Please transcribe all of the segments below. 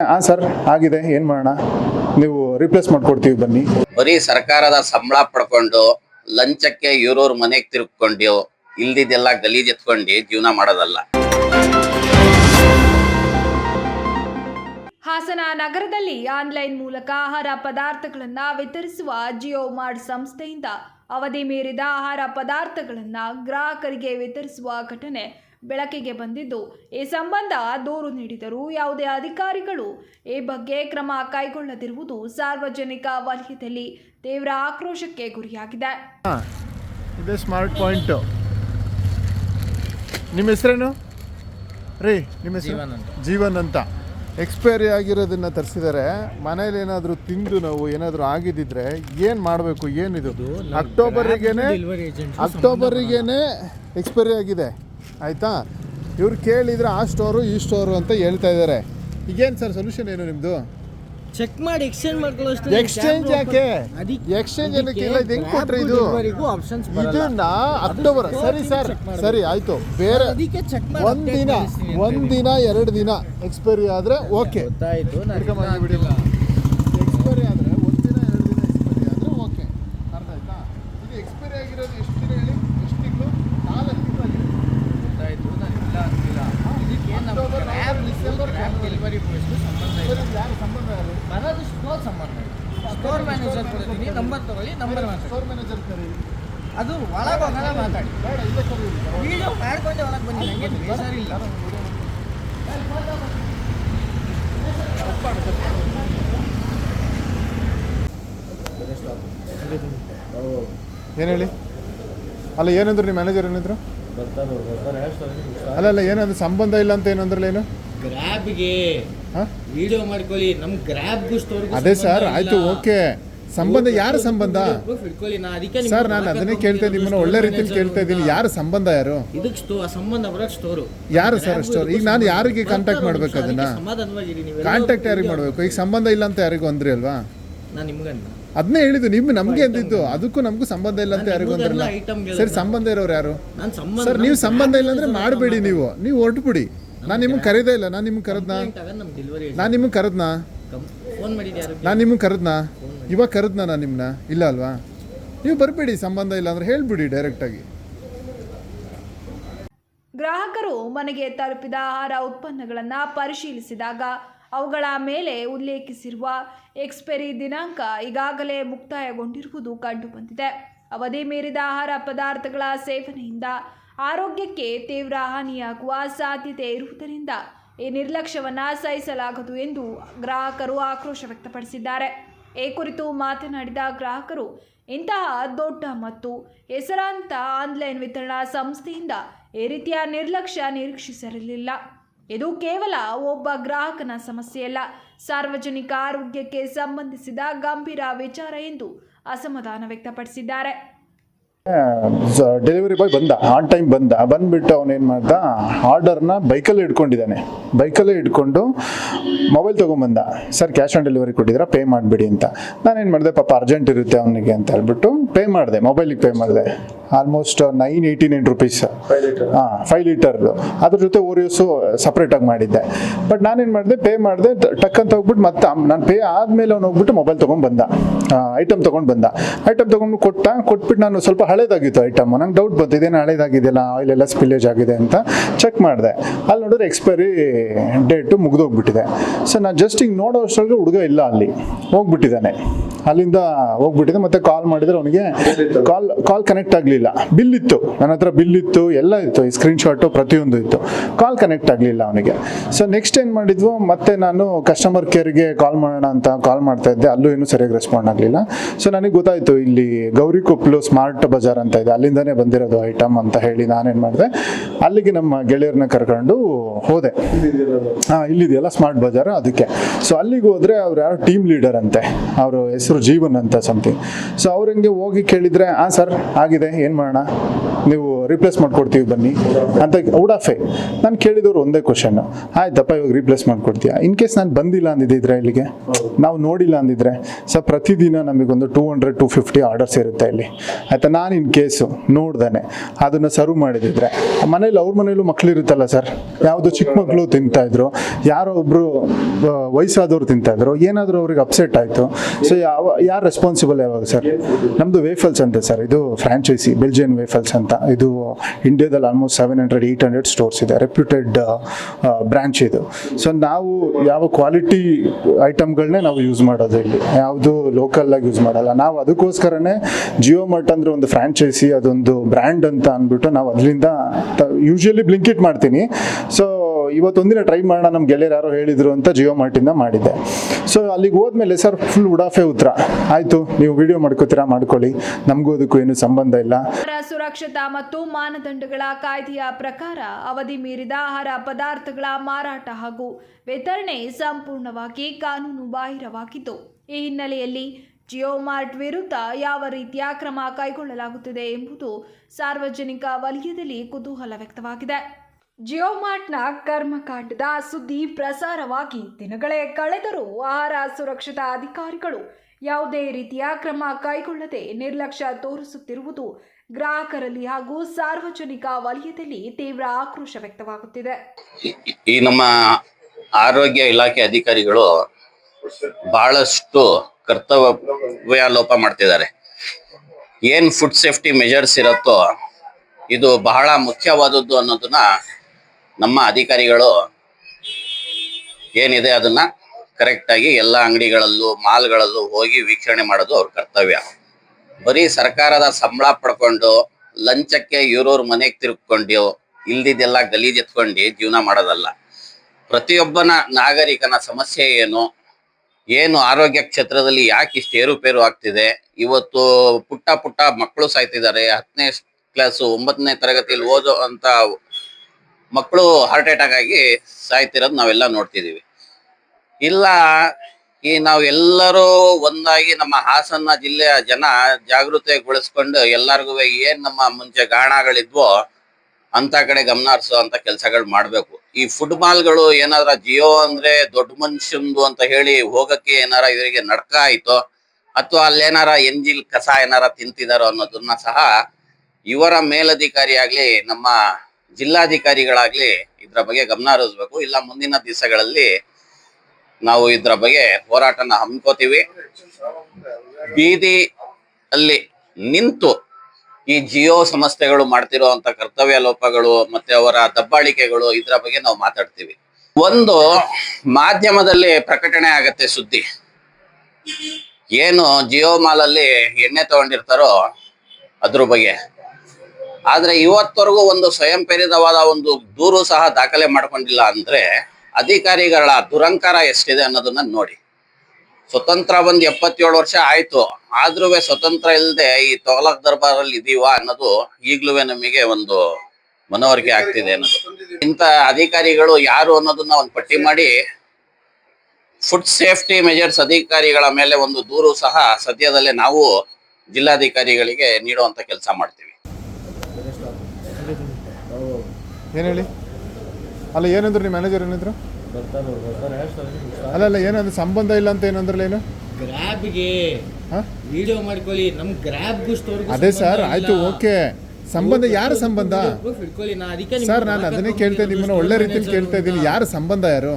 ಹಾಂ ಸರ್ ಆಗಿದೆ. ಏನು ಮಾಡೋಣ? ನೀವು ರಿಪ್ಲೇಸ್ ಮಾಡ್ಕೊಡ್ತೀವಿ ಬನ್ನಿ. ಬರೀ ಸರ್ಕಾರದ ಸಂಬಳ ಪಡ್ಕೊಂಡು ಲಂಚಕ್ಕೆ ಇವ್ರವ್ರ ಮನೆಗ್ ತಿರುಗ್ಕೊಂಡು ಇಲ್ದಿದ್ದೆಲ್ಲ ಗಲೀಜ್ ಎತ್ಕೊಂಡು ಜೀವನ ಮಾಡೋದಲ್ಲ. ಹಾಸನ ನಗರದಲ್ಲಿ ಆನ್ಲೈನ್ ಮೂಲಕ ಆಹಾರ ಪದಾರ್ಥಗಳನ್ನು ವಿತರಿಸುವ ಜಿಯೋ ಮಾರ್ಟ್ ಸಂಸ್ಥೆಯಿಂದ ಅವಧಿ ಮೀರಿದ ಆಹಾರ ಪದಾರ್ಥಗಳನ್ನು ಗ್ರಾಹಕರಿಗೆ ವಿತರಿಸುವ ಘಟನೆ ಬೆಳಕಿಗೆ ಬಂದಿದ್ದು. ಈ ಸಂಬಂಧ ದೂರು ನೀಡಿದರೂ ಯಾವುದೇ ಅಧಿಕಾರಿಗಳು ಈ ಬಗ್ಗೆ ಕ್ರಮ ಕೈಗೊಳ್ಳದಿರುವುದು ಸಾರ್ವಜನಿಕ ವಲಯದಲ್ಲಿ ತೀವ್ರ ಆಕ್ರೋಶಕ್ಕೆ ಗುರಿಯಾಗಿದೆ. ಇದೆ ಸ್ಮಾರ್ಟ್ ಪಾಯಿಂಟ್ ನಿಮ್ಮ ಹೆಸರೇನು? ರೀ ನಿಮ್ಮ ಹೆಸರು? ಜೀವನ್ ಅಂತ ಎಕ್ಸ್ಪೈರಿ ಆಗಿರೋದನ್ನ ತರಿಸಿದರೆ. ಮನೇಲಿ ಏನಾದರೂ ತಿಂದು ನಾವು ಏನಾದರೂ ಆಗಿದ್ದಿದ್ರೆ ಏನು ಮಾಡಬೇಕು ಏನಿದು? ಅಕ್ಟೋಬರಿಗೇನೆ ಅಕ್ಟೋಬರಿಗೇನೆ ಎಕ್ಸ್ಪೈರಿ ಆಗಿದೆ. ಆಯಿತಾ? ಇವ್ರು ಕೇಳಿದರೆ ಆ ಸ್ಟೋರು ಈ ಸ್ಟೋರು ಅಂತ ಹೇಳ್ತಾ ಇದ್ದಾರೆ ಈಗೇನು ಸರ್ ಸೊಲ್ಯೂಷನ್ ಏನು ನಿಮ್ಮದು ಚೆಕ್ ಮಾಡಿ ಎಕ್ಸ್ಚೇಂಜ್ ಮಾಡ್ಕೊಳ್ಳೋ ಎಕ್ಸ್ಚೇಂಜ್ ಯಾಕೆ? ಎಕ್ಸ್ಚೇಂಜ್ ಏನಕ್ಕೆ? ಇಲ್ಲ ಇದು ಹೆಂಗ್ ಕೊಟ್ರಿ ಇದು? ಇದನ್ನ ಅಕ್ಟೋಬರ್ ಸರಿ ಸರ್ ಸರಿ ಆಯ್ತು. ಬೇರೆ ಒಂದಿನ ಒಂದಿನ ಎರಡು ದಿನ ಎಕ್ಸ್ಪೈರಿ ಆದ್ರೆ ಓಕೆ ಗೊತ್ತಾಯ್ತು ಎಕ್ಸ್ಪೈರಿ ಆದ್ರೆ ಒಂದಿನ ಎರಡು ದಿನ ಎಕ್ಸ್ಪೈರಿ ಆದ್ರೆ ಓಕೆ ಅರ್ಥ ಆಯ್ತಾ ಇದು ಎಕ್ಸ್ಪೈರಿ ಆಗಿರೋದು ಎಷ್ಟು ದಿನ ಹೇಳಿ ಎಷ್ಟು ತಿಂಗಳು ನಾಲ್ಕು ತಿಂಗಳು ಗೊತ್ತಾಯ್ತು ನಾನು ಇಲ್ಲ ಅಂತಿಲ್ಲ ಇದಕ್ಕೆ ನಮ್ಮ ಗ್ರ್ಯಾಬ್ ಡಿಸೆಂಬರ್ ಗ್ರ್ಯಾಬ್ ಡೆಲಿವರಿ ಬಾಯ್ಸ್ಗೂ ಸಂಬಂಧ ಇಲ್ಲ ಯಾರು ಸಂಬಂಧ ಯಾರು ಬರೋದು ಸ್ಟೋರ್ ಸಂಬಂಧ ಇದೆ ಸ್ಟೋರ್ ಮ್ಯಾನೇಜರ್ ಕೊಡ್ತೀನಿ ನಂಬರ್ ತಗೊಳ್ಳಿ ನಂಬರ್ ಮಾತಾಡಿ ಸ್ಟೋರ್ ಮ್ಯಾನೇಜರ್ ಕರಿ ಅದು ಒಳಗೆ ಹೋಗೋಣ ಮಾತಾಡಿ. ಇಲ್ಲೇ ವಿಡಿಯೋ ಮಾಡ್ಕೊಂಡೆ ಒಳಗೆ ಬನ್ನಿ. ನನಗೆ ಬೇಜಾರಿಲ್ಲ ಏನು ಹೇಳಿ? ಅಲ್ಲ ಏನಂದ್ರು ನಿಮ್ಮ ಮ್ಯಾನೇಜರ್ ಏನಂದ್ರು? ಅಲ್ಲ ಅಲ್ಲ ಏನಂದ್ರೆ ಸಂಬಂಧ ಇಲ್ಲ ಅಂತ ಏನಂದ್ರಲ್ಲ ಏನು? ಗ್ರ್ಯಾಬ್ಗೆ ಹಾಂ? ವಿಡಿಯೋ ಮಾಡ್ಕೊಳ್ಳಿ. ನಮ್ಮ ಗ್ರ್ಯಾಬ್ಗೂ ಸ್ಟೋರ್ಗೂ ಅದೇ ಸರ್ ಆಯ್ತು ಓಕೆ ಸಂಬಂಧ ಯಾರ ಸಂಬಂಧ? ಸರ್ ನಾನು ಅದನ್ನೇ ಕೇಳ್ತಾ ಇದ್ದೀನಿ, ನಿಮ್ಮನ್ನ ಒಳ್ಳೆ ರೀತಿಯಲ್ಲಿ ಕೇಳ್ತಾ ಇದ್ದೀನಿ. ಯಾರ ಸಂಬಂಧ ಯಾರು? ಯಾರು ಸರ್ ಸ್ಟೋರ್ ಈಗ ನಾನು ಯಾರಿಗೆ ಕಾಂಟ್ಯಾಕ್ಟ್ ಮಾಡ್ಬೇಕು ಅದನ್ನ? ಕಾಂಟ್ಯಾಕ್ಟ್ ಯಾರಿಗೆ ಮಾಡಬೇಕು? ಈಗ ಸಂಬಂಧ ಇಲ್ಲ ಅಂತ ಯಾರಿಗೂ ಅಂದ್ರಿ ಅಲ್ವಾ? ಅದನ್ನೇ ಹೇಳಿದ್ದು ನಿಮ್ಮ ನಮಗೆ ಅಂದಿದ್ದು ಅದಕ್ಕೂ ನಮಗೂ ಸಂಬಂಧ ಇಲ್ಲ ಅಂತ ಯಾರಿಗೂ ಅಂದ್ರಲ್ಲ. ಸರಿ, ಸಂಬಂಧ ಇರೋರು ಯಾರು? ಸರ್ ನೀವು ಸಂಬಂಧ ಇಲ್ಲ ಅಂದ್ರೆ ಮಾಡಬೇಡಿ ನೀವು. ನೀವು ಹೊರಟುಬಿಡಿ. ನಾನು ನಿಮ್ಗೆ ಕರೆದೇ ಇಲ್ಲ. ನಾನು ನಿಮ್ಗೆ ಕರೆದ್ನಾ? ನಾನು ನಿಮಗೆ ಕರೆದ್ನಾ? ನಾನು ನಿಮಗೆ ಕರೆದ್ನಾ? ಇವಾಗ ಕರೆದ್ನಾ ನಾನು ನಿಮ್ಮನ್ನ ಇಲ್ಲ ಅಲ್ವಾ? ನೀವು ಬರಬೇಡಿ, ಸಂಬಂಧ ಇಲ್ಲ ಹೇಳ್ಬಿಡಿ ಡೈರೆಕ್ಟಾಗಿ ಗ್ರಾಹಕರು ಮನೆಗೆ ತಲುಪಿದ ಆಹಾರ ಉತ್ಪನ್ನಗಳನ್ನು ಪರಿಶೀಲಿಸಿದಾಗ ಅವುಗಳ ಮೇಲೆ ಉಲ್ಲೇಖಿಸಿರುವ ಎಕ್ಸ್ಪೈರಿ ದಿನಾಂಕ ಈಗಾಗಲೇ ಮುಕ್ತಾಯಗೊಂಡಿರುವುದು ಕಂಡುಬಂದಿದೆ. ಅವಧಿ ಮೀರಿದ ಆಹಾರ ಪದಾರ್ಥಗಳ ಸೇವನೆಯಿಂದ ಆರೋಗ್ಯಕ್ಕೆ ತೀವ್ರ ಹಾನಿಯಾಗುವ ಸಾಧ್ಯತೆ ಇರುವುದರಿಂದ ಈ ನಿರ್ಲಕ್ಷ್ಯವನ್ನು ಸಹಿಸಲಾಗದು ಎಂದು ಗ್ರಾಹಕರು ಆಕ್ರೋಶ ವ್ಯಕ್ತಪಡಿಸಿದ್ದಾರೆ. ಈ ಕುರಿತು ಮಾತನಾಡಿದ ಗ್ರಾಹಕರು, ಇಂತಹ ದೊಡ್ಡ ಮತ್ತು ಹೆಸರಾಂತ ಆನ್ಲೈನ್ ವಿತರಣಾ ಸಂಸ್ಥೆಯಿಂದ ಈ ರೀತಿಯ ನಿರ್ಲಕ್ಷ್ಯ ನಿರೀಕ್ಷಿಸಿರಲಿಲ್ಲ ಇದು ಕೇವಲ ಒಬ್ಬ ಗ್ರಾಹಕನ ಸಮಸ್ಯೆಯಲ್ಲ ಸಾರ್ವಜನಿಕ ಆರೋಗ್ಯಕ್ಕೆ ಸಂಬಂಧಿಸಿದ ಗಂಭೀರ ವಿಚಾರ ಎಂದು ಅಸಮಾಧಾನ ವ್ಯಕ್ತಪಡಿಸಿದ್ದಾರೆ. ಡೆಲಿವರಿ ಬಾಯ್ ಬಂದ ಆನ್ ಟೈಮ್ ಬಂದ, ಬಂದ್ಬಿಟ್ಟು ಅವನೇನು ಮಾಡ್ದ ಆರ್ಡರ್ನ ಬೈಕಲ್ಲೇ ಇಟ್ಕೊಂಡಿದ್ದಾನೆ. ಬೈಕಲ್ಲೇ ಇಟ್ಕೊಂಡು ಮೊಬೈಲ್ ತೊಗೊಂಬಂದ ಸರ್ ಕ್ಯಾಶ್ ಆನ್ ಡೆಲಿವರಿ ಕೊಟ್ಟಿದ್ದೀರಾ? ಪೇ ಮಾಡಿಬಿಡಿ ಅಂತ. ನಾನೇನು ಮಾಡಿದೆ ಪಾಪ ಅರ್ಜೆಂಟ್ ಇರುತ್ತೆ ಅವನಿಗೆ ಅಂತ ಹೇಳ್ಬಿಟ್ಟು ಪೇ ಮಾಡಿದೆ ಮೊಬೈಲಿಗೆ ಪೇ ಮಾಡಿದೆ. Almost nine eighty nine rupees ಹಾಂ ಫೈವ್ ಲೀಟರ್ದು ಅದ್ರ ಜೊತೆ ಓರಿಯೋಸು ಸಪ್ರೇಟಾಗಿ ಮಾಡಿದ್ದೆ. ಬಟ್ ನಾನೇನು ಮಾಡಿದೆ ಪೇ ಮಾಡಿದೆ ಟಕ್ ಅಂತ ಹೋಗ್ಬಿಟ್ಟು ಮತ್ತೆ ನಾನು ಪೇ ಆದಮೇಲೆ ಅವ್ನು ಹೋಗ್ಬಿಟ್ಟು ಮೊಬೈಲ್ ತೊಗೊಂಡು ಬಂದ ಐಟಮ್ ತೊಗೊಂಡು ಬಂದ ಐಟಮ್ ತೊಗೊಂಡು ಕೊಟ್ಟ ಕೊಟ್ಬಿಟ್ಟು ನಾನು ಸ್ವಲ್ಪ ಹಳೇದಾಗಿತ್ತು ಐಟಮ್ ನಂಗೆ ಡೌಟ್ ಬಂತು ಇದೇನು ಹಳೇದಾಗಿದೆಯಲ್ಲ ಆಯಿಲ್ ಎಲ್ಲ ಸ್ಪಿಲ್ಲೇಜ್ ಆಗಿದೆ ಅಂತ. ಚೆಕ್ ಮಾಡಿದೆ. ಅಲ್ಲಿ ನೋಡಿದ್ರೆ ಎಕ್ಸ್ಪೈರಿ ಡೇಟು ಮುಗಿದೋಗ್ಬಿಟ್ಟಿದೆ. ಸೊ ನಾನು ಜಸ್ಟ್ ಹಿಂಗೆ ನೋಡೋ ಹುಡುಗ ಇಲ್ಲ ಅಲ್ಲಿ. ಹೋಗ್ಬಿಟ್ಟಿದ್ದಾನೆ. ಅಲ್ಲಿಂದ ಹೋಗ್ಬಿಟ್ಟಿದೆ ಮತ್ತೆ ಕಾಲ್ ಮಾಡಿದ್ರೆ ಅವನಿಗೆ ಕಾಲ್ ಕಾಲ್ ಕನೆಕ್ಟ್ ಆಗಲಿಲ್ಲ. ಬಿಲ್ ಇತ್ತು ನನ್ನ ಹತ್ರ ಬಿಲ್ ಇತ್ತು ಎಲ್ಲ ಇತ್ತು ಈ ಸ್ಕ್ರೀನ್ ಶಾಟು ಪ್ರತಿಯೊಂದು ಇತ್ತು. ಕಾಲ್ ಕನೆಕ್ಟ್ ಆಗಲಿಲ್ಲ ಅವನಿಗೆ. ಸೊ ನೆಕ್ಸ್ಟ್ ಏನು ಮಾಡಿದ್ವು ಮತ್ತೆ ನಾನು ಕಸ್ಟಮರ್ ಕೇರ್ಗೆ ಕಾಲ್ ಮಾಡೋಣ ಅಂತ ಕಾಲ್ ಮಾಡ್ತಾ ಇದ್ದೆ ಅಲ್ಲೂ ಏನು ಸರಿಯಾಗಿ ರೆಸ್ಪಾಂಡ್ ಆಗಲಿಲ್ಲ. ಸೊ ನನಗೆ ಗೊತ್ತಾಯಿತು ಇಲ್ಲಿ ಗೌರಿ ಕೊಪ್ಪಲು ಸ್ಮಾರ್ಟ್ ಬಜಾರ್ ಅಂತ ಇದೆ ಅಲ್ಲಿಂದನೇ ಬಂದಿರೋದು ಐಟಮ್ ಅಂತ ಹೇಳಿ ನಾನೇನು ಮಾಡಿದೆ. ಅಲ್ಲಿಗೆ ನಮ್ಮ ಗೆಳೆಯರನ್ನ ಕರ್ಕೊಂಡು ಹೋದೆ. ಹಾಂ ಇಲ್ಲಿದೆಯಲ್ಲ ಸ್ಮಾರ್ಟ್ ಬಜಾರ್ ಅದಕ್ಕೆ. ಸೊ ಅಲ್ಲಿಗೆ ಹೋದರೆ ಅವ್ರು ಯಾರು ಟೀಮ್ ಲೀಡರ್ ಅಂತೆ. ಅವರು ಹೆಸರು ಜೀವನ್ ಅಂತ ಸಮಥಿಂಗ್ ಸೊ ಅವ್ರಂಗೆ ಹೋಗಿ ಕೇಳಿದರೆ ಹಾಂ ಸರ್ ಆಗಿದೆ ಏನು ಮಾಡೋಣ? ನೀವು ರಿಪ್ಲೇಸ್ ಮಾಡ್ಕೊಡ್ತೀವಿ ಬನ್ನಿ ಅಂತ ಔಟ್ ಆಫ್ ನಾನು ಕೇಳಿದವರು ಒಂದೇ ಕ್ವಶನ್ ಆಯ್ತಪ್ಪ ಇವಾಗ ರಿಪ್ಲೇಸ್ ಮಾಡ್ಕೊಡ್ತೀಯಾ? ಇನ್ ಕೇಸ್ ನಾನು ಬಂದಿಲ್ಲ ಅಂದಿದ್ದಿದ್ರೆ ಇಲ್ಲಿಗೆ? ನಾವು ನೋಡಿಲ್ಲ ಅಂದಿದ್ರೆ? ಸರ್ ಪ್ರತಿದಿನ ನಮಗೊಂದು two hundred two fifty orders ಇರುತ್ತೆ ಇಲ್ಲಿ. ಆಯ್ತಾ ನಾನು ಇನ್ ಕೇಸು ನೋಡ್ದಾನೆ. ಅದನ್ನು ಸರ್ವ್ ಮಾಡಿದಿದ್ರೆ. ಮನೇಲಿ ಅವ್ರ ಮನೇಲೂ ಮಕ್ಳು ಇರುತ್ತಲ್ಲ ಸರ್ ಯಾವುದು ಚಿಕ್ಕ ಮಕ್ಕಳು ತಿಂತಾ ಇದ್ರು. ಯಾರೋ ಒಬ್ರು ಆ, ವಯಸ್ಸಾದವ್ರು ತಿಂತಾ ಇದ್ರು. ಏನಾದರೂ ಅವ್ರಿಗೆ ಅಪ್ಸೆಟ್ ಆಯಿತು. ಸೊ ಯಾವ ಯಾರು ರೆಸ್ಪಾನ್ಸಿಬಲ್ ಯಾವಾಗ ಸರ್ ನಮ್ಮದು ವೇಫಲ್ಸ್ ಅಂತ ಸರ್ ಇದು ಫ್ರಾಂಚೈಸಿ ಬೆಲ್ಜಿಯನ್ ವೇಫಲ್ಸ್ ಅಂತ. ಇದು ಇಂಡಿಯಾದಲ್ಲಿ almost seven hundred eight hundred stores ಇದೆ ರೆಪ್ಯೂಟೆಡ್ ಬ್ರ್ಯಾಂಚ್ ಇದು. ಸೊ ನಾವು ಯಾವ ಕ್ವಾಲಿಟಿ ಐಟಮ್ಗಳನ್ನೇ ನಾವು ಯೂಸ್ ಮಾಡೋದು ಇಲ್ಲಿ. ಯಾವುದು ಲೋಕಲ್ ಆಗಿ ಯೂಸ್ ಮಾಡಲ್ಲ. ನಾವು ಅದಕ್ಕೋಸ್ಕರನೇ ಜಿಯೋ ಮಟ್ ಅಂದ್ರೆ ಒಂದು ಫ್ರಾಂಚೈಸಿ ಅದೊಂದು ಬ್ರ್ಯಾಂಡ್ ಅಂತ ಅಂದ್ಬಿಟ್ಟು ನಾವು ಅದರಿಂದ ಯೂಶಲಿ ಬ್ಲಿಂಕಿಟ್ ಮಾಡ್ತೀನಿ. ಸೊ ಇವತ್ತೊಂದಿನ ಟ್ರೈ ಮಾಡೋಣ ನಮ್ಮ ಗೆಳೆಯರು ಯಾರೋ ಹೇಳಿದ್ರು ಅಂತ ಜಿಯೋ ಮಾರ್ಟಿಂದ ಮಾಡಿದ್ದೆ. ಸೊ ಅಲ್ಲಿಗೆ ಹೋದ್ಮೇಲೆ ಸರ್ ಫುಲ್ ಉಡಾಫೆ ಉತ್ತರ ಆಯ್ತು, ನೀವು ವಿಡಿಯೋ ಮಾಡ್ಕೋತೀರಾ, ಮಾಡ್ಕೊಳ್ಳಿ. ನಮಗೂ ಅದಕ್ಕೂ ಏನು ಸಂಬಂಧ ಇಲ್ಲ. ಸುರಕ್ಷತಾ ಮತ್ತು ಮಾನದಂಡಗಳ ಕಾಯ್ದೆಯ ಪ್ರಕಾರ ಅವಧಿ ಮೀರಿದ ಆಹಾರ ಪದಾರ್ಥಗಳ ಮಾರಾಟ ಹಾಗೂ ವಿತರಣೆ ಸಂಪೂರ್ಣವಾಗಿ ಕಾನೂನು ಬಾಹಿರವಾಗಿದ್ದು ಈ ಹಿನ್ನೆಲೆಯಲ್ಲಿ ಜಿಯೋ ಮಾರ್ಟ್ ವಿರುದ್ಧ ಯಾವ ರೀತಿಯ ಕ್ರಮ ಕೈಗೊಳ್ಳಲಾಗುತ್ತಿದೆ ಎಂಬುದು ಸಾರ್ವಜನಿಕ ವಲಯದಲ್ಲಿ ಕುತೂಹಲ ವ್ಯಕ್ತವಾಗಿದೆ. ಜಿಯೋ ಮಾರ್ಟ್ನ ಕರ್ಮಕಾಂಡದ ಸುದ್ದಿ ಪ್ರಸಾರವಾಗಿ ದಿನಗಳೇ ಕಳೆದರೂ ಆಹಾರ ಸುರಕ್ಷತಾ ಅಧಿಕಾರಿಗಳು ಯಾವುದೇ ರೀತಿಯ ಕ್ರಮ ಕೈಗೊಳ್ಳದೆ ನಿರ್ಲಕ್ಷ್ಯ ತೋರಿಸುತ್ತಿರುವುದು ಗ್ರಾಹಕರಲ್ಲಿ ಹಾಗೂ ಸಾರ್ವಜನಿಕ ವಲಯದಲ್ಲಿ ತೀವ್ರ ಆಕ್ರೋಶ ವ್ಯಕ್ತವಾಗುತ್ತಿದೆ. ಈ ನಮ್ಮ ಆರೋಗ್ಯ ಇಲಾಖೆ ಅಧಿಕಾರಿಗಳು ಬಹಳಷ್ಟು ಕರ್ತವ್ಯ ಲೋಪ ಮಾಡ್ತಿದ್ದಾರೆ. ಏನ್ ಫುಡ್ ಸೇಫ್ಟಿ ಮೆಜರ್ಸ್ ಇರುತ್ತೋ, ಇದು ಬಹಳ ಮುಖ್ಯವಾದದ್ದು ಅನ್ನೋದನ್ನ ನಮ್ಮ ಅಧಿಕಾರಿಗಳು ಏನಿದೆ ಅದನ್ನ ಕರೆಕ್ಟ್ ಆಗಿ ಎಲ್ಲ ಅಂಗಡಿಗಳಲ್ಲೂ, ಮಾಲ್ಗಳಲ್ಲೂ ಹೋಗಿ ವೀಕ್ಷಣೆ ಮಾಡೋದು ಅವ್ರ ಕರ್ತವ್ಯ. ಬರೀ ಸರ್ಕಾರದ ಸಂಬಳ ಪಡ್ಕೊಂಡು ಲಂಚಕ್ಕೆ ಇವ್ರವ್ರ ಮನೆಗೆ ತಿರುಗ್ಕೊಂಡು, ಇಲ್ದಿದ್ದೆಲ್ಲ ಗಲೀಜ್ ಎತ್ಕೊಂಡು ಜೀವನ ಮಾಡೋದಲ್ಲ. ಪ್ರತಿಯೊಬ್ಬನ ನಾಗರಿಕನ ಸಮಸ್ಯೆ ಏನು? ಏನು ಆರೋಗ್ಯ ಕ್ಷೇತ್ರದಲ್ಲಿ ಯಾಕೆ ಇಷ್ಟು ಏರುಪೇರು ಆಗ್ತಿದೆ? ಇವತ್ತು ಪುಟ್ಟ ಪುಟ್ಟ ಮಕ್ಕಳು ಸಾಯ್ತಿದ್ದಾರೆ. ಹತ್ತನೇ ಕ್ಲಾಸು ಒಂಬತ್ತನೇ ತರಗತಿಯಲ್ಲಿ ಓದೋ ಅಂತ ಮಕ್ಕಳು ಹಾರ್ಟ್ ಅಟ್ಯಾಕ್ ಆಗಿ ಸಾಯ್ತಿರೋದು ನಾವೆಲ್ಲ ನೋಡ್ತಿದೀವಿ. ಇಲ್ಲ, ಈ ನಾವು ಎಲ್ಲರೂ ಒಂದಾಗಿ ನಮ್ಮ ಹಾಸನ ಜಿಲ್ಲೆಯ ಜನ ಜಾಗೃತಿಗೊಳಿಸ್ಕೊಂಡು ಎಲ್ಲರಿಗೂ ಏನ್ ನಮ್ಮ ಮುಂಚೆ ಗಾಣಗಳಿದ್ವೋ ಅಂತ ಕಡೆ ಗಮನ ಹರಿಸೋ ಅಂತ ಕೆಲಸಗಳು ಮಾಡ್ಬೇಕು. ಈ ಫುಟ್ಬಾಲ್ಗಳು ಏನಾದ್ರ ಜಿಯೋ ಅಂದ್ರೆ ದೊಡ್ಡ ಮನುಷ್ಯಂದು ಅಂತ ಹೇಳಿ ಹೋಗಕ್ಕೆ ಏನಾರ ಇವರಿಗೆ ನಡ್ಕ ಆಯ್ತೋ, ಅಥವಾ ಅಲ್ಲೇನಾರ ಎಂಜಿಲ್ ಕಸ ಏನಾರ ತಿಂತಿದಾರೋ ಅನ್ನೋದನ್ನ ಸಹ ಇವರ ಮೇಲಧಿಕಾರಿಯಾಗ್ಲಿ ನಮ್ಮ ಜಿಲ್ಲಾಧಿಕಾರಿಗಳಾಗ್ಲಿ ಇದ್ರ ಬಗ್ಗೆ ಗಮನ ಹರಿಸ್ಬೇಕು. ಇಲ್ಲ ಮುಂದಿನ ದಿವಸಗಳಲ್ಲಿ ನಾವು ಇದ್ರ ಬಗ್ಗೆ ಹೋರಾಟನ ಹಮ್ಮಿಕೋತೀವಿ. ಬೀದಿ ಅಲ್ಲಿ ನಿಂತು ಈ ಜಿಯೋ ಸಂಸ್ಥೆಗಳು ಮಾಡ್ತಿರುವಂತ ಕರ್ತವ್ಯ ಲೋಪಗಳು ಮತ್ತೆ ಅವರ ದಬ್ಬಾಳಿಕೆಗಳು ಇದರ ಬಗ್ಗೆ ನಾವು ಮಾತಾಡ್ತೀವಿ. ಒಂದು ಮಾಧ್ಯಮದಲ್ಲಿ ಪ್ರಕಟಣೆ ಆಗತ್ತೆ ಸುದ್ದಿ. ಏನು ಜಿಯೋ ಮಾಲ್ ಅಲ್ಲಿ ಎಣ್ಣೆ ತಗೊಂಡಿರ್ತಾರೋ ಅದ್ರ ಬಗ್ಗೆ. ಆದ್ರೆ ಇವತ್ತವರೆಗೂ ಒಂದು ಸ್ವಯಂ ಪ್ರೇರಿತವಾದ ಒಂದು ದೂರು ಸಹ ದಾಖಲೆ ಮಾಡ್ಕೊಂಡಿಲ್ಲ ಅಂದ್ರೆ ಅಧಿಕಾರಿಗಳ ದುರಂಕಾರ ಎಷ್ಟಿದೆ ಅನ್ನೋದನ್ನ ನೋಡಿ. ಸ್ವತಂತ್ರ ಬಂದು ಎಪ್ಪತ್ತೇಳು ವರ್ಷ ಆಯ್ತು. ಆದ್ರೂ ಸ್ವತಂತ್ರ ಇಲ್ಲದೆ ಈ ತೊಗಲಕ್ ದರ್ಬಾರಲ್ಲಿ ಇದೀವಾ ಅನ್ನೋದು ಈಗ್ಲೂ ನಮಗೆ ಒಂದು ಮನವರಿಕೆ ಆಗ್ತಿದೆ ಅನ್ನೋದು. ಇಂಥ ಅಧಿಕಾರಿಗಳು ಯಾರು ಅನ್ನೋದನ್ನ ಒಂದು ಪಟ್ಟಿ ಮಾಡಿ ಫುಡ್ ಸೇಫ್ಟಿ ಮೆಜರ್ಸ್ ಅಧಿಕಾರಿಗಳ ಮೇಲೆ ಒಂದು ದೂರು ಸಹ ಸದ್ಯದಲ್ಲೇ ನಾವು ಜಿಲ್ಲಾಧಿಕಾರಿಗಳಿಗೆ ನೀಡುವಂತ ಕೆಲಸ ಮಾಡ್ತೀವಿ. ಏನು ಹೇಳಿ? ಅಲ್ಲ ಏನಂದ್ರು ನಿಮ್ಮ ಮ್ಯಾನೇಜರ್ ಏನಂದ್ರು? ಅಲ್ಲ ಅಲ್ಲ ಏನಂದ್ರೆ ಸಂಬಂಧ ಇಲ್ಲ ಅಂತ ಏನಂದ್ರಲ್ಲ ಏನು? ಗ್ರಾಬ್ಗೆ ವಿಡಿಯೋ ಮಾಡ್ಕೊಳ್ಳಿ. ನಮ್ ಗ್ರಾಬ್ ಸ್ಟೋರ್ ಅದೇ ಸರ್ ಆಯ್ತು ಓಕೆ. ಸಂಬಂಧ ಯಾರ ಸಂಬಂಧ? ಸರ್ ನಾನು ಅದನ್ನೇ ಕೇಳ್ತಾ ನಿಮ್ಮನ್ನ ಒಳ್ಳೆ ರೀತಿಯಲ್ಲಿ ಕೇಳ್ತಾ ಇದ್ದೀನಿ. ಯಾರ ಸಂಬಂಧ ಯಾರು?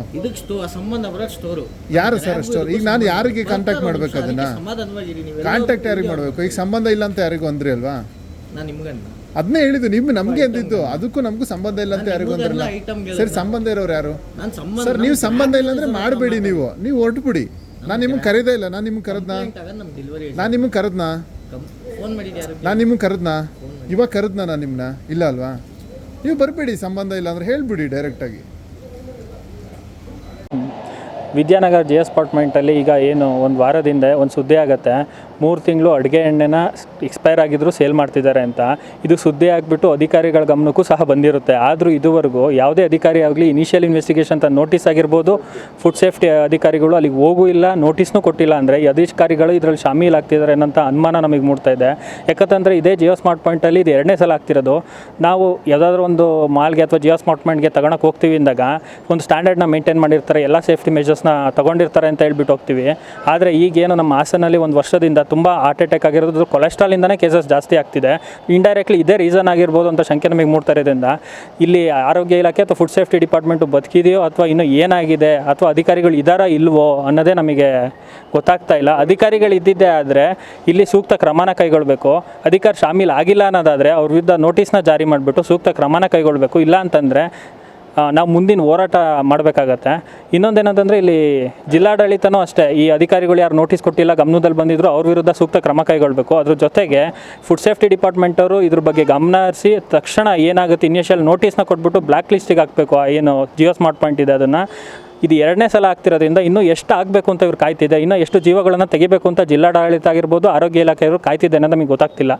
ಸಂಬಂಧ ಸ್ಟೋರು ಯಾರು ಸರ್ ಸ್ಟೋರ್ ಈಗ ನಾನು ಯಾರಿಗೆ ಕಾಂಟ್ಯಾಕ್ಟ್ ಮಾಡ್ಬೇಕು ಅದನ್ನ? ಕಾಂಟ್ಯಾಕ್ಟ್ ಯಾರಿಗೆ ಮಾಡಬೇಕು? ಈಗ ಸಂಬಂಧ ಇಲ್ಲ ಅಂತ ಯಾರಿಗೂ ಅಂದ್ರಿ ಅಲ್ವಾ? ನಾನು ನಿಮ್ಗನ್ನ. ಅದನ್ನೇ ಹೇಳಿದ್ದು ನಿಮ್ ನಮ್ಗೆ ಅಂದಿದ್ದು ಅದಕ್ಕೂ ನಮಗೂ ಸಂಬಂಧ ಇಲ್ಲ ಅಂತ ಯಾರಿಗೂ ಅಂದ್ರಲ್ಲ. ಸರ್ ಸಂಬಂಧ ಇರೋರು ಯಾರು? ನಾನು ಸಂಬಂಧ ಸರ್ ನೀವು ಸಂಬಂಧ ಇಲ್ಲ ಅಂದ್ರೆ ಮಾಡಬೇಡಿ ನೀವು. ನೀವು ಹೊರಟುಬಿಡಿ ನಾನು ನಿಮ್ಗೆ ಕರೆದೇ ಇಲ್ಲ. ನಾನು ನಿಮ್ಗೆ ಕರೆದ್ನಾ? ನಾನ್ ಡೆಲಿವರಿ ನಾನು ನಿಮ್ಗೆ ಕರೆದ್ನಾ? ನಾನು ನಿಮ್ಗೆ ಕರೆದ್ನಾ? ಇವಾಗ ಕರೆದ್ನಾ ನಾನು ನಿಮ್ನ? ಇಲ್ಲ ಅಲ್ವಾ? ನೀವು ಬರಬೇಡಿ ಸಂಬಂಧ ಇಲ್ಲ ಅಂದ್ರೆ ಹೇಳ್ಬಿಡಿ ಡೈರೆಕ್ಟಾಗಿ ವಿದ್ಯಾನಗರ ಜಿ ಎಸ್ ಅಪಾರ್ಟ್ಮೆಂಟಲ್ಲಿ ಈಗ ಏನು ಒಂದು ವಾರದಿಂದ ಒಂದು ಸುದ್ದಿ ಆಗುತ್ತೆ. ಮೂರು ತಿಂಗಳು ಅಡುಗೆ ಎಣ್ಣೆನ ಎಕ್ಸ್ಪೈರ್ ಆಗಿದ್ರು ಸೇಲ್ ಮಾಡ್ತಿದ್ದಾರೆ ಅಂತ. ಇದು ಸುದ್ದಿ ಆಗಿಬಿಟ್ಟು ಅಧಿಕಾರಿಗಳ ಗಮನಕ್ಕೂ ಸಹ ಬಂದಿರುತ್ತೆ. ಆದರೂ ಇದುವರೆಗೂ ಯಾವುದೇ ಅಧಿಕಾರಿ ಆಗಲಿ ಇನಿಷಿಯಲ್ ಇನ್ವೆಸ್ಟಿಗೇಷನ್ ಅಂತ ನೋಟಿಸ್ ಆಗಿರ್ಬೋದು ಫುಡ್ ಸೇಫ್ಟಿ ಅಧಿಕಾರಿಗಳು ಅಲ್ಲಿಗೆ ಹೋಗೂ ಇಲ್ಲ ನೋಟಿಸ್ನೂ ಕೊಟ್ಟಿಲ್ಲ ಅಂದರೆ ಈ ಅಧಿಕಾರಿಗಳು ಇದರಲ್ಲಿ ಶಾಮೀಲ್ ಆಗ್ತಿದ್ದಾರೆ ಅನ್ನೋಂಥ ಅನುಮಾನ ನಮಗೆ ಮೂಡ್ತಾ ಇದೆ. ಯಾಕಂತಂದರೆ ಇದೇ ಜಿಯೋ ಸ್ಮಾರ್ಟ್ ಪಾಯಿಂಟಲ್ಲಿ ಇದು ಎರಡನೇ ಸಲ ಆಗ್ತಿರೋದು. ನಾವು ಯಾವುದಾದ್ರೂ ಒಂದು ಮಾಲ್ಗೆ ಅಥವಾ ಜಿಯೋ ಸ್ಮಾರ್ಟ್ ಪಾಯಿಂಟ್ಗೆ ತಗೊಳಕ್ಕೆ ಹೋಗ್ತೀವಿ ಅಂದಾಗ ಒಂದು ಸ್ಟ್ಯಾಂಡರ್ಡ್ನ ಮೇಂಟೈನ್ ಮಾಡಿರ್ತಾರೆ, ಎಲ್ಲ ಸೇಫ್ಟಿ ಮೆಜರ್ಸ್ನ ತಗೊಂಡಿರ್ತಾರೆ ಅಂತ ಹೇಳ್ಬಿಟ್ಟು ಹೋಗ್ತೀವಿ. ಆದರೆ ಈಗೇನು ನಮ್ಮ ಹಾಸನಲ್ಲಿ ಒಂದು ವರ್ಷದಿಂದ ತುಂಬ ಹಾರ್ಟ್ ಅಟ್ಯಾಕ್ ಆಗಿರೋದು. ಕೊಲೆಸ್ಟ್ರಾಲಿಂದನೇ ಕೇಸಸ್ ಜಾಸ್ತಿ ಆಗ್ತಿದೆ. ಇಂಡೈರೆಕ್ಟ್ಲಿ ಇದೇ ರೀಸನ್ ಆಗಿರ್ಬೋದು ಅಂತ ಶಂಕೆ ನಮಗೆ ಮೂಡ್ತಾ ಇರೋದ್ರಿಂದ ಇಲ್ಲಿ ಆರೋಗ್ಯ ಇಲಾಖೆ ಅಥವಾ ಫುಡ್ ಸೇಫ್ಟಿ ಡಿಪಾರ್ಟ್ಮೆಂಟು ಬದುಕಿದೆಯೋ ಅಥವಾ ಇನ್ನೂ ಏನಾಗಿದೆ ಅಥವಾ ಅಧಿಕಾರಿಗಳು ಇದ್ದಾರಾ ಇಲ್ವೋ ಅನ್ನೋದೇ ನಮಗೆ ಗೊತ್ತಾಗ್ತಾ ಇಲ್ಲ. ಅಧಿಕಾರಿಗಳು ಇದ್ದಿದ್ದೇ ಆದರೆ ಇಲ್ಲಿ ಸೂಕ್ತ ಕ್ರಮನ ಕೈಗೊಳ್ಳಬೇಕು ಅಧಿಕಾರಿ ಶಾಮೀಲ್ ಆಗಿಲ್ಲ ಅನ್ನೋದಾದರೆ ಅವ್ರ ವಿರುದ್ಧ ನೋಟಿಸ್ನ ಜಾರಿ ಮಾಡಿಬಿಟ್ಟು ಸೂಕ್ತ ಕ್ರಮನ ಕೈಗೊಳ್ಳಬೇಕು ಇಲ್ಲ ಅಂತಂದರೆ ನಾವು ಮುಂದಿನ ಹೋರಾಟ ಮಾಡಬೇಕಾಗತ್ತೆ. ಇನ್ನೊಂದೇನಂತಂದರೆ ಇಲ್ಲಿ ಜಿಲ್ಲಾಡಳಿತನೂ ಅಷ್ಟೇ, ಈ ಅಧಿಕಾರಿಗಳು ಯಾರು ನೋಟಿಸ್ ಕೊಟ್ಟಿಲ್ಲ, ಗಮನದಲ್ಲಿ ಬಂದಿದ್ರು, ಅವ್ರ ವಿರುದ್ಧ ಸೂಕ್ತ ಕ್ರಮ ಕೈಗೊಳ್ಳಬೇಕು ಅದ್ರ ಜೊತೆಗೆ ಫುಡ್ ಸೇಫ್ಟಿ ಡಿಪಾರ್ಟ್ಮೆಂಟವರು ಇದ್ರ ಬಗ್ಗೆ ಗಮನ ಹರಿಸಿ, ತಕ್ಷಣ ಏನಾಗುತ್ತೆ ಇನಿಷಿಯಲ್ ನೋಟಿಸ್ನ ಕೊಟ್ಬಿಟ್ಟು ಬ್ಲ್ಯಾಕ್ ಲಿಸ್ಟಿಗೆ ಹಾಕಬೇಕು. ಏನು ಜಿಯೋ ಸ್ಮಾರ್ಟ್ ಪಾಯಿಂಟ್ ಇದೆ ಅದನ್ನು. ಇದು ಎರಡನೇ ಸಲ ಆಗ್ತಿರೋದ್ರಿಂದ ಇನ್ನೂ ಎಷ್ಟು ಆಗಬೇಕು ಅಂತ ಇವ್ರು ಕಾಯ್ತಿದೆ. ಇನ್ನೂ ಎಷ್ಟು ಜೀವಗಳನ್ನು ತೆಗಿಬೇಕು ಅಂತ ಜಿಲ್ಲಾಡಳಿತ ಆಗಿರ್ಬೋದು, ಆರೋಗ್ಯ ಇಲಾಖೆಯವರು ಕಾಯ್ತಿದೆ ಅನ್ನೋದು ನಮಗೆ ಗೊತ್ತಾಗ್ತಿಲ್ಲ.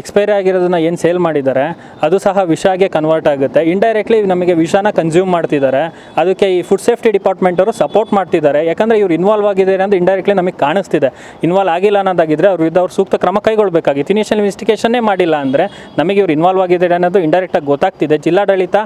ಎಕ್ಸ್ಪೈರಿ ಆಗಿರೋದನ್ನ ಏನು ಸೇಲ್ ಮಾಡಿದ್ದಾರೆ, ಅದು ಸಹ ವಿಷಾಗೆ ಕನ್ವರ್ಟ್ ಆಗುತ್ತೆ. ಇಂಡೈರೆಕ್ಟ್ಲಿ ನಮಗೆ ವಿಷಾನ ಕನ್ಸ್ಯೂಮ್ ಮಾಡ್ತಿದ್ದಾರೆ. ಅದಕ್ಕೆ ಈ ಫುಡ್ ಸೇಫ್ಟಿ ಡಿಪಾರ್ಟ್ಮೆಂಟ್ ಅವರು ಸಪೋರ್ಟ್ ಮಾಡ್ತಿದ್ದಾರೆ. ಯಾಕಂದರೆ ಇವ್ರು ಇನ್ವಾಲ್ವ್ ಆಗಿದ್ದಾರೆ ಅಂತ ಇಂಡೈರೆಕ್ಟ್ಲಿ ನಮಗೆ ಕಾಣಿಸ್ತಿದೆ. ಇನ್ವಾಲ್ವ್ ಆಗಿಲ್ಲ ಅನ್ನೋದಾಗಿದ್ದರೆ ಅವ್ರ ವಿರುದ್ಧ ಅವ್ರು ಸೂಕ್ತ ಕ್ರಮ ಕೈಗೊಳ್ಳಬೇಕಾಗಿತ್ತು ಇನಿಷಿಯಲ್ ಇನ್ವೆಸ್ಟಿಗೇಷನ್ನೇ ಮಾಡಿಲ್ಲ ಅಂದರೆ ನಮಗೆ ಇವ್ರು ಇನ್ವಾಲ್ವ್ ಆಗಿದ್ದಾರೆ ಅನ್ನೋದು ಇಂಡೈರೆಕ್ಟಾಗಿ ಗೊತ್ತಾಗ್ತಿದೆ. ಜಿಲ್ಲಾಡಳಿತ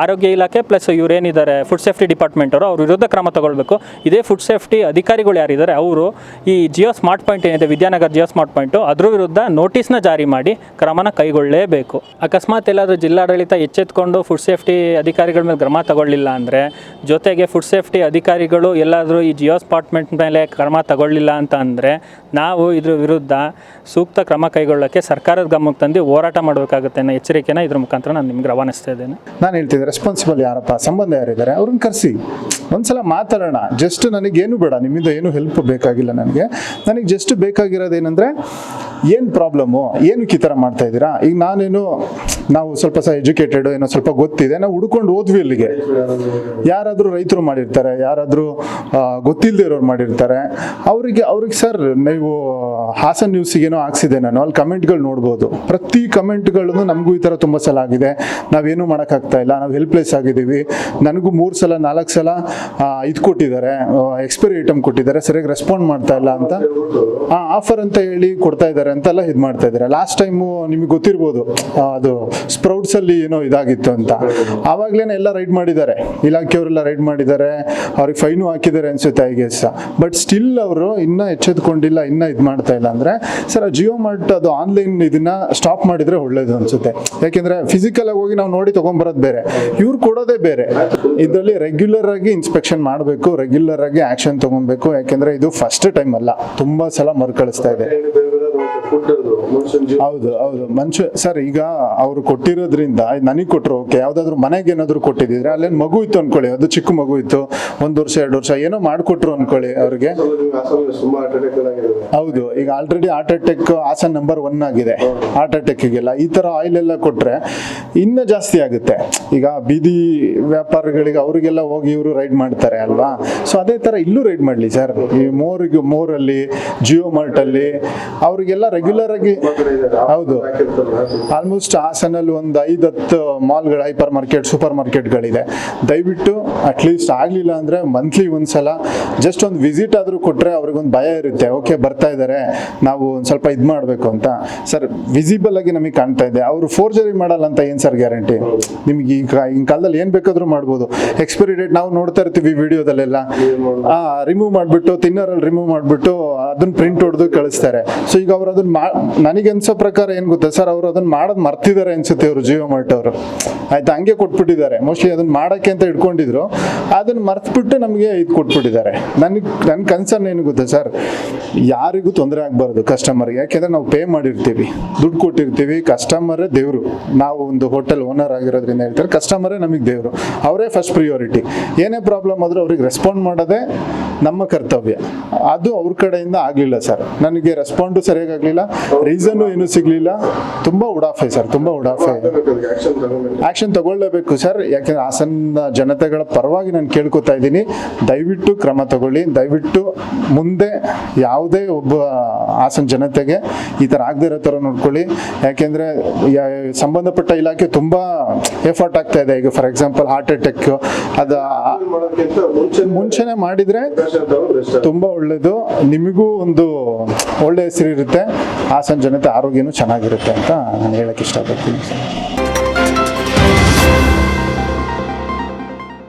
ಆರೋಗ್ಯ ಇಲಾಖೆ ಪ್ಲಸ್ ಇವರೇನಿದ್ದಾರೆ ಫುಡ್ ಸೇಫ್ಟಿ ಡಿಪಾರ್ಟ್ಮೆಂಟ್ ಅವರು ಅವ್ರ ವಿರುದ್ಧ ಕ್ರಮ ತಗೊಳ್ಬೇಕು. ಇದೇ ಫುಡ್ ಸೇಫ್ಟಿ ಅಧಿಕಾರಿಗಳು ಯಾರಿದ್ದಾರೆ, ಅವರು ಈ ಜಿಯೋ ಸ್ಮಾರ್ಟ್ ಪಾಯಿಂಟ್ ಏನಿದೆ, ವಿದ್ಯಾನಗರ ಜಿಯೋ ಸ್ಮಾರ್ಟ್ ಪಾಯಿಂಟು, ಅದ್ರ ವಿರುದ್ಧ ನೋಟಿಸ್ನ ಜಾರಿ ಮಾಡಿ ಕ್ರಮನ ಕೈಗೊಳ್ಳಲೇಬೇಕು ಅಕಸ್ಮಾತ್ ಎಲ್ಲಾದರೂ ಜಿಲ್ಲಾಡಳಿತ ಎಚ್ಚೆತ್ಕೊಂಡು ಫುಡ್ ಸೇಫ್ಟಿ ಅಧಿಕಾರಿಗಳ ಮೇಲೆ ಕ್ರಮ ತಗೊಳ್ಳಿಲ್ಲ ಅಂದರೆ, ಜೊತೆಗೆ ಫುಡ್ ಸೇಫ್ಟಿ ಅಧಿಕಾರಿಗಳು ಎಲ್ಲಾದರೂ ಈ ಜಿಯೋ ಸ್ಪಾರ್ಟ್ಮೆಂಟ್ ಮೇಲೆ ಕ್ರಮ ತಗೊಳ್ಳಿಲ್ಲ ಅಂತ ಅಂದರೆ, ನಾವು ಇದ್ರ ವಿರುದ್ಧ ಸೂಕ್ತ ಕ್ರಮ ಕೈಗೊಳ್ಳೋಕ್ಕೆ ಸರ್ಕಾರದ ಗಮನಕ್ಕೆ ತಂದು ಹೋರಾಟ ಮಾಡಬೇಕಾಗುತ್ತೆ ಅನ್ನೋ ಎಚ್ಚರಿಕೆನ ಇದ್ರ ಮುಖಾಂತರ ನಾನು ನಿಮ್ಗೆ ರವಾನಿಸ್ತಾ ಇದ್ದೇನೆ. ನಾನು ಹೇಳ್ತಿದ್ದೆ ರೆಸ್ಪಾನ್ಸಿಬಲ್ ಯಾರಪ್ಪ, ಸಂಬಂಧ ಯಾರಿದ್ದಾರೆ, ಅವ್ರನ್ನ ಕರೆಸಿ. ಒಂದ್ಸಲ ಮಾತಾಡೋಣ. ಜಸ್ಟ್ ನನಗೇನು ಬೇಡ ನಿಮ್ಮಿಂದ ಏನು ಹೆಲ್ಪ್ ಬೇಕಾಗಿಲ್ಲ ನನಗೆ. ನನಗೆ ಜಸ್ಟ್ ಬೇಕಾಗಿರೋದೇನೆಂದರೆ ಏನು ಪ್ರಾಬ್ಲಮ್ಮು ಏನಕ್ಕೆ ಈ ಥರ ಮಾಡ್ತಾ ಇದ್ದೀರಾ? ಈಗ ನಾನೇನು, ನಾವು ಸ್ವಲ್ಪ ಸಹ ಎಜುಕೇಟೆಡ್ ಏನೋ ಸ್ವಲ್ಪ ಗೊತ್ತಿದೆ. ನಾವು ಹುಡ್ಕೊಂಡು ಓದ್ವಿ ಅಲ್ಲಿಗೆ ಯಾರಾದರೂ ರೈತರು ಮಾಡಿರ್ತಾರೆ, ಯಾರಾದರೂ ಗೊತ್ತಿಲ್ಲದೆ ಇರೋರು ಮಾಡಿರ್ತಾರೆ. ಅವರಿಗೆ, ಅವ್ರಿಗೆ ಸರ್, ನೀವು, ಹಾಸನ್ ನ್ಯೂಸಿಗೇನೋ ಹಾಕ್ಸಿದೆ ನಾನು. ಅಲ್ಲಿ ಕಮೆಂಟ್ಗಳು ನೋಡ್ಬೋದು. ಪ್ರತಿ ಕಮೆಂಟ್ಗಳನ್ನು ನಮಗೂ ಈ ಥರ ತುಂಬ ಸಲ ಆಗಿದೆ. ನಾವೇನು ಮಾಡೋಕ್ಕಾಗ್ತಾ ಇಲ್ಲ. ನಾವು ಹೆಲ್ಪ್ಲೆಸ್ ಆಗಿದ್ದೀವಿ. ನನಗೂ ಮೂರು ಸಲ, ನಾಲ್ಕು ಸಲ ಇದು ಕೊಟ್ಟಿದ್ದಾರೆ. ಎಕ್ಸ್ಪೈರಿ ಐಟಮ್ ಕೊಟ್ಟಿದ್ದಾರೆ. ಸರಿಯಾಗಿ ರೆಸ್ಪಾಂಡ್ ಮಾಡ್ತಾ ಇಲ್ಲ ಅಂತ. ಆಫರ್ ಅಂತ ಹೇಳಿ ಕೊಡ್ತಾ ಇದ್ದಾರೆ. ಅಂತೆಲ್ಲ ಇದು ಮಾಡ್ತಾ ಇದ್ದಾರೆ. ಲಾಸ್ಟ್ ಟೈಮು ನಿಮಗೆ ಗೊತ್ತಿರ್ಬೋದು ಅದು ಸ್ಪ್ರೌಟ್ಸ್ ಅಲ್ಲಿ ಏನೋ ಇದಾಗಿತ್ತು ಅಂತ. ಆವಾಗ್ಲೇನೆ ಎಲ್ಲ ರೈಡ್ ಮಾಡಿದ್ದಾರೆ. ಇಲಾಖೆಯವರೆಲ್ಲ ರೈಡ್ ಮಾಡಿದ್ದಾರೆ. ಅವ್ರಿಗೆ ಫೈನು ಹಾಕಿದ್ದಾರೆ ಅನ್ಸುತ್ತೆ ಐ ಗೆಸ್ ಬಟ್ ಸ್ಟಿಲ್ ಅವರು ಇನ್ನೂ ಎಚ್ಚೆತ್ಕೊಂಡಿಲ್ಲ, ಇನ್ನೂ ಇದು ಮಾಡ್ತಾ ಇಲ್ಲ ಅಂದ್ರೆ, ಸರ್ ಜಿಯೋ ಮಾರ್ಟ್ ಅದು ಆನ್ಲೈನ್ ಇದನ್ನ ಸ್ಟಾಪ್ ಮಾಡಿದ್ರೆ ಒಳ್ಳೇದು ಅನ್ಸುತ್ತೆ. ಯಾಕೆಂದ್ರೆ ಫಿಸಿಕಲ್ ಆಗಿ ಹೋಗಿ ನಾವು ನೋಡಿ ತಗೊಂಬರೋದು ಬೇರೆ. ಇವ್ರು ಕೊಡೋದೇ ಬೇರೆ. ಇದರಲ್ಲಿ ರೆಗ್ಯುಲರ್ ಆಗಿ ಇನ್ಸ್ಪೆಕ್ಷನ್ ಮಾಡಬೇಕು ರೆಗ್ಯುಲರ್ ಆಗಿ ಆಕ್ಷನ್ ತಗೊಬೇಕು. ಯಾಕೆಂದ್ರೆ ಇದು ಫಸ್ಟ್ ಟೈಮ್ ಅಲ್ಲ. ತುಂಬಾ ಸಲ ಮರುಕಳಿಸ್ತಾ ಇದೆ. ಹೌದು ಹೌದು. ಮನುಷ್ಯ ಸರ್ ಈಗ ಅವ್ರು ಕೊಟ್ಟಿರೋದ್ರಿಂದ ನನಗೆ ಕೊಟ್ಟರು ಓಕೆ ಯಾವ್ದಾದ್ರು ಮನೆಗೆ ಏನಾದ್ರು ಕೊಟ್ಟಿದ್ರೆ ಅಲ್ಲೇನು ಮಗು ಇತ್ತು ಅನ್ಕೊಳ್ಳಿ ಅದು ಚಿಕ್ಕ ಮಗು ಇತ್ತು ಒಂದ್ ವರ್ಷ ಎರಡು ವರ್ಷ ಏನೋ ಮಾಡ್ಕೊಟ್ರು ಅನ್ಕೊಳ್ಳಿ ಅವ್ರಿಗೆ. ಹೌದು ಈಗ already heart attack Hassan number one ಆಗಿದೆ. ಹಾರ್ಟ್ ಅಟ್ಯಾಕಿಗೆಲ್ಲ ಈ ತರ ಆಯಿಲ್ ಎಲ್ಲ ಕೊಟ್ರೆ ಇನ್ನೂ ಜಾಸ್ತಿ ಆಗುತ್ತೆ. ಈಗ ಬೀದಿ ವ್ಯಾಪಾರಿಗಳಿಗೆ ಅವರಿಗೆಲ್ಲ ಹೋಗಿ ಇವರು ರೈಡ್ ಮಾಡ್ತಾರೆ ಅಲ್ವಾ? ಸೊ ಅದೇ ತರ ಇಲ್ಲೂ ರೈಡ್ ಮಾಡಲಿ ಸರ್. ಈ ಮೋರಿಗೆ ಮೋರಲ್ಲಿ ಜಿಯೋ ಮಾರ್ಟ್ ಅಲ್ಲಿ ಅವರಿಗೆಲ್ಲ ರೆಗ್ಯುಲರ್ ಆಗಿ ಹೌದು. ಆಲ್ಮೋಸ್ಟ್ ಹಾಸನಲ್ಲಿ ಒಂದು ಐದು ಹತ್ತು ಮಾಲ್ಗಳು ಹೈಪರ್ ಮಾರ್ಕೆಟ್ ಸೂಪರ್ ಮಾರ್ಕೆಟ್ಗಳಿದೆ ದಯವಿಟ್ಟು ಅಟ್ಲೀಸ್ಟ್ ಆಗಲಿಲ್ಲ ಅಂದರೆ ಮಂತ್ಲಿ ಒಂದ್ಸಲ ಜಸ್ಟ್ ಒಂದು ವಿಸಿಟ್ ಆದರೂ ಕೊಟ್ಟರೆ ಅವ್ರಿಗೊಂದು ಭಯ ಇರುತ್ತೆ. ಓಕೆ ಬರ್ತಾ ಇದ್ದಾರೆ ನಾವು ಒಂದು ಸ್ವಲ್ಪ ಇದು ಮಾಡಬೇಕು ಅಂತ. ಸರ್ ವಿಸಿಬಲ್ ಆಗಿ ನಮಗೆ ಕಾಣ್ತಾ ಇದೆ. ಅವರು ಫೋರ್ಜರಿ ಮಾಡಲ್ಲ ಅಂತ ಏನು ಸರ್ ಗ್ಯಾರಂಟಿ ನಿಮ್ಗೆ ಈಗ ಈ ಕಾಲದಲ್ಲಿ ಏನು ಬೇಕಾದರೂ ಮಾಡ್ಬೋದು. ಎಕ್ಸ್ಪೈರಿ ಡೇಟ್ ನಾವು ನೋಡ್ತಾ ಇರ್ತೀವಿ ವಿಡಿಯೋದಲ್ಲೆಲ್ಲ. ರಿಮೂವ್ ಮಾಡಿಬಿಟ್ಟು ತಿನ್ನರಲ್ಲಿ ರಿಮೂವ್ ಮಾಡಿಬಿಟ್ಟು ಅದನ್ನ ಪ್ರಿಂಟ್ ಹೊಡೆದು ಕಳಿಸ್ತಾರೆ. ಸೊ ಈಗ ಅವ್ರು ಅದನ್ನ ನನಗೆ ಅನ್ಸೋ ಪ್ರಕಾರ ಏನು ಗೊತ್ತಾ ಸರ್, ಅವರು ಅದನ್ನ ಮಾಡೋದು ಮರ್ತಿದ್ದಾರೆ ಅನ್ಸುತ್ತೆ ಅವರು ಜೀವ ಮಾರ್ಟ್ ಅವರು ಆಯ್ತಾ, ಹಂಗೆ ಕೊಟ್ಬಿಟ್ಟಿದ್ದಾರೆ. ಮೋಸ್ಟ್ಲಿ ಅದನ್ನ ಮಾಡಕ್ಕೆ ಅಂತ ಇಟ್ಕೊಂಡಿದ್ರು ಅದನ್ನ ಮರ್ತ್ಬಿಟ್ಟು ನಮಗೆ ಇದು ಕೊಟ್ಬಿಟ್ಟಿದ್ದಾರೆ. ನನಗೆ ನನ್ನ ಕನ್ಸರ್ನ್ ಏನು ಗೊತ್ತಾ ಸರ್, ಯಾರಿಗೂ ತೊಂದರೆ ಆಗಬಾರ್ದು ಕಸ್ಟಮರ್ಗೆ ಯಾಕೆಂದ್ರೆ ನಾವು ಪೇ ಮಾಡಿರ್ತೀವಿ. ದುಡ್ಡು ಕೊಟ್ಟಿರ್ತೀವಿ ಕಸ್ಟಮರೇ ದೇವರು. ನಾವು ಒಂದು ಹೋಟೆಲ್ ಓನರ್ ಆಗಿರೋದ್ರಿಂದ ಹೇಳ್ತಾರೆ ಕಸ್ಟಮರೇ ನಮಗೆ ದೇವರು. ಅವರೇ ಫಸ್ಟ್ ಪ್ರಿಯಾರಿಟಿ ಏನೇ ಪ್ರಾಬ್ಲಮ್ ಆದರೂ ಅವ್ರಿಗೆ ರೆಸ್ಪಾಂಡ್ ಮಾಡೋದೇ ನಮ್ಮ ಕರ್ತವ್ಯ. ಅದು ಅವ್ರ ಕಡೆಯಿಂದ ಆಗಲಿಲ್ಲ ಸರ್. ನನಗೆ ರೆಸ್ಪಾಂಡು ಸರಿಯಾಗಿ ಆಗಲಿಲ್ಲ. ರೀಸನ್ನು ಏನು ಸಿಗಲಿಲ್ಲ. ತುಂಬ ಉಡಾಫೆ ಸರ್, ತುಂಬ ಉಡಾಫೆ ಆಕ್ಷನ್ ತಗೊಳ್ಳೇಬೇಕು ಸರ್. ಯಾಕೆಂದ್ರೆ ಹಾಸನ ಜನತೆಗಳ ಪರವಾಗಿ ನಾನು ಕೇಳ್ಕೊತಾ ಇದ್ದೀನಿ. ದಯವಿಟ್ಟು ಕ್ರಮ ತಗೊಳ್ಳಿ. ದಯವಿಟ್ಟು ಮುಂದೆ ಯಾವುದೇ ಒಬ್ಬ ಹಾಸನ ಜನತೆಗೆ ಈ ಥರ ಆಗದೆ ಇರೋ ಥರ ನೋಡ್ಕೊಳ್ಳಿ. ಯಾಕೆಂದರೆ ಸಂಬಂಧಪಟ್ಟ ಇಲಾಖೆ ತುಂಬ ಎಫರ್ಟ್ ಆಗ್ತಾ ಇದೆ. ಈಗ ಫಾರ್ ಎಕ್ಸಾಂಪಲ್ ಹಾರ್ಟ್ ಅಟ್ಯಾಕ್ ಅದು ಮುಂಚೆನೆ ಮಾಡಿದರೆ ತುಂಬ ಒಳ್ಳೆಯದು ನಿಮಗೂ ಒಂದು ಒಳ್ಳೆ ಹೆಸರು ಇರುತ್ತೆ ಹಾಸನ ಜನತೆ ಆರೋಗ್ಯನೂ ಚೆನ್ನಾಗಿರುತ್ತೆ ಅಂತ ನಾನು ಹೇಳಕ್ಕೆ ಇಷ್ಟಪಡ್ತೀನಿ.